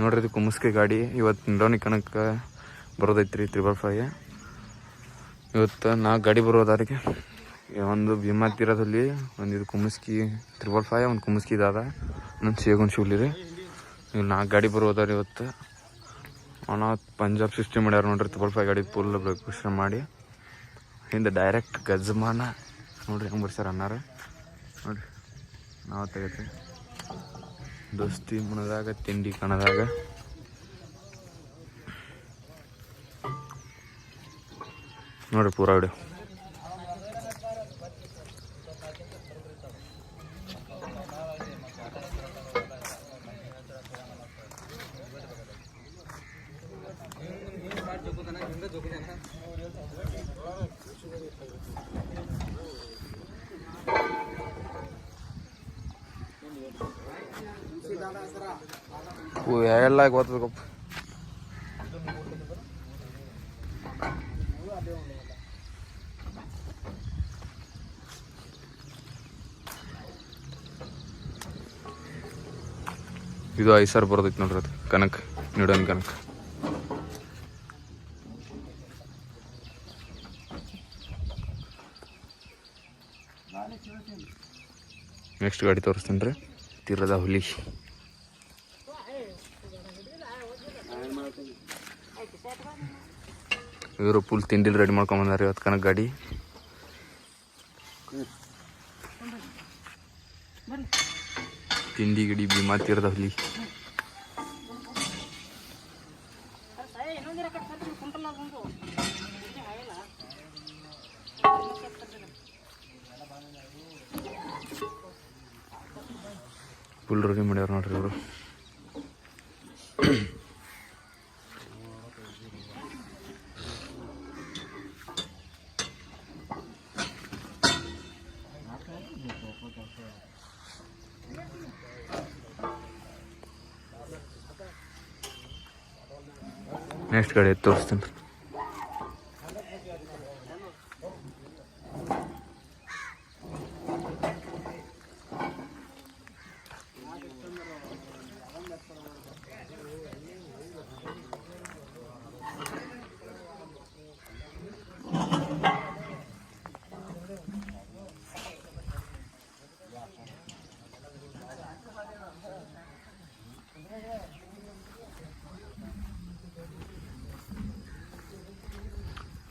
ನೋಡ್ರಿ ಇದು ಕುಮಸ್ಕಿ ಗಾಡಿ. ಇವತ್ತು ನಿಡೋನಿ ಕಣಕ್ಕೆ ಬರೋದೈತ್ರಿ ತ್ರಿಬಲ್ ಫೈವ್. ಇವತ್ತು ನಾಲ್ಕು ಗಾಡಿ ಬರೋದಾರಿಗೆ ಒಂದು ಭೀಮಾ ತೀರದಲ್ಲಿ, ಒಂದು ಇದು ತ್ರಿಬಲ್ ಫೈ ಒಂದು ಕುಮಸ್ಕಿ ಇದಾದ. ಇನ್ನೊಂದು ಸೇಗುನ್ ಶಿವ್ಲಿ ರೀ ನಾಲ್ಕು ಗಾಡಿ ಬರೋದಾರ ಇವತ್ತು. ಅವನ ಪಂಜಾಬ್ ಸಿಸ್ಟಮ್ ಮಾಡ್ಯಾರ ನೋಡ್ರಿ, ತ್ರಿಬಲ್ ಫೈ ಗಾಡಿ ಫುಲ್ ಬ್ರೇಕ್ಷನ್ ಮಾಡಿ. ಹಿಂದೆ ಡೈರೆಕ್ಟ್ ಗಜಮಾನ. ನೋಡ್ರಿ ಹೆಂಗೆ ಬರ್ಸ್ಯಾರ ಅನ್ನಾರ. ನೋಡ್ರಿ, ನಾವು ತೆಗತ್ರಿ. ದೋಸ್ತಿ ಮುಣದಾಗ ತಿಂಡಿ ಕಣದಾಗ. ನೋಡಿ ಪೂರಾ ವಿಡಿಯೋ ಎಲ್ಲ ಗೊತ್ತಬೇಕಪ್ಪ ಇದು ಐದು ಸಾವಿರ ಬರೋದೈತೆ ನೋಡ್ರಿ ಅದು, ಕನಕ, ನೀಡೋನ್ ಕನಕ. ನೆಕ್ಸ್ಟ್ ಗಾಡಿ ತೋರಿಸ್ತೀನಿ ರೀ ತೀರದ ಹುಲಿ. ಇವರು ಫುಲ್ ತಿಂಡಿಲ್ ರೆಡಿ ಮಾಡ್ಕೊಂಬಂದಾರೆ ಇವತ್ತು ಕನಕ ಗಾಡಿ. ತಿಂಡಿ ಗಿಡಿ ಭೀಮಾ ತೀರದ ಹುಲಿ ಫುಲ್ ರೆಡಿ ಮಾಡ್ಯಾರ ನೋಡ್ರಿ ಇವರು. ನೆಕ್ಸ್ಟ್ ಎತ್ತು ತೋರಿಸ್ತೀನಿ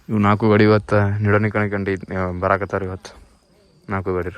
ಇವು ನಾಲ್ಕು ಗಾಡಿ ಇವತ್ತು ನಿಡೋನಿ ಕಣಕಂಡು ಬರಾಕತ್ತಾರ ಇವತ್ತು. ನಾಲ್ಕು ಗಾಡಿ